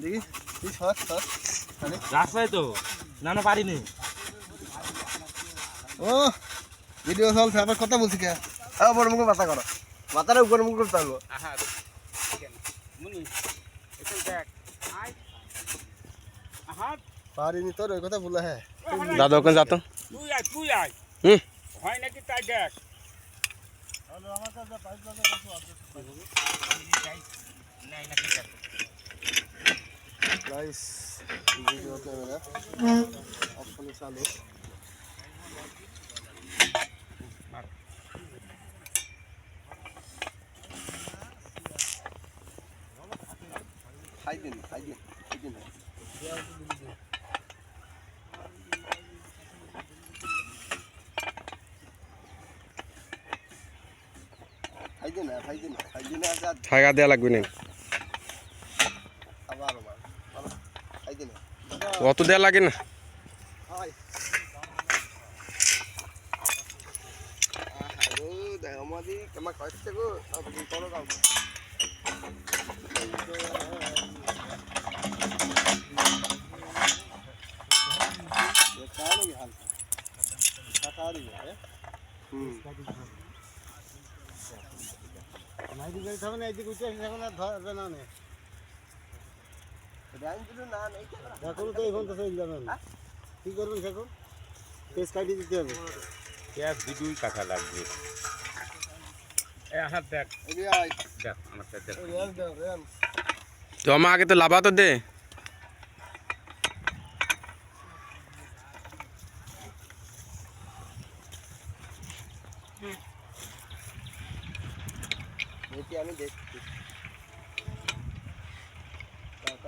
দেখি তুই সর সর রাস্তায় তো না না পারিনি ও ভিডিও চলছে আবার কথা বলছি কে হ্যাঁ বড় মুখে মাথা করো মাথাটা উপর মুখ করতে পারব মুনি পারিনি তোর ওই কথা বলে হ্যাঁ দাদা ওখানে যাতো তুই আয় তুই আয় হুম হয় নাকি তাই দেখ নাই নাকি নাইস ভিডিও ক্যামেরা অপশনে চালু খাই দিন খাই দিন খাই দিন থাকা দেওয়া লাগবে না আবার অত দেওয়া লাগে না Hi. এখন তো এখন তো চলে যাবেন কি করবেন এখন পেস কাটিয়ে দিতে হবে। পেঁয়াজ দুই কাঁচা লাগবে। তো আমার আগে তো লাভা তো দে। আমি দেখছি তারপরে যে দেখ পূজা করে আসি আমরা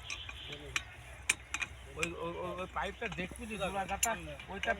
ওই ওই পাইপটা দেখবি যে ওইটা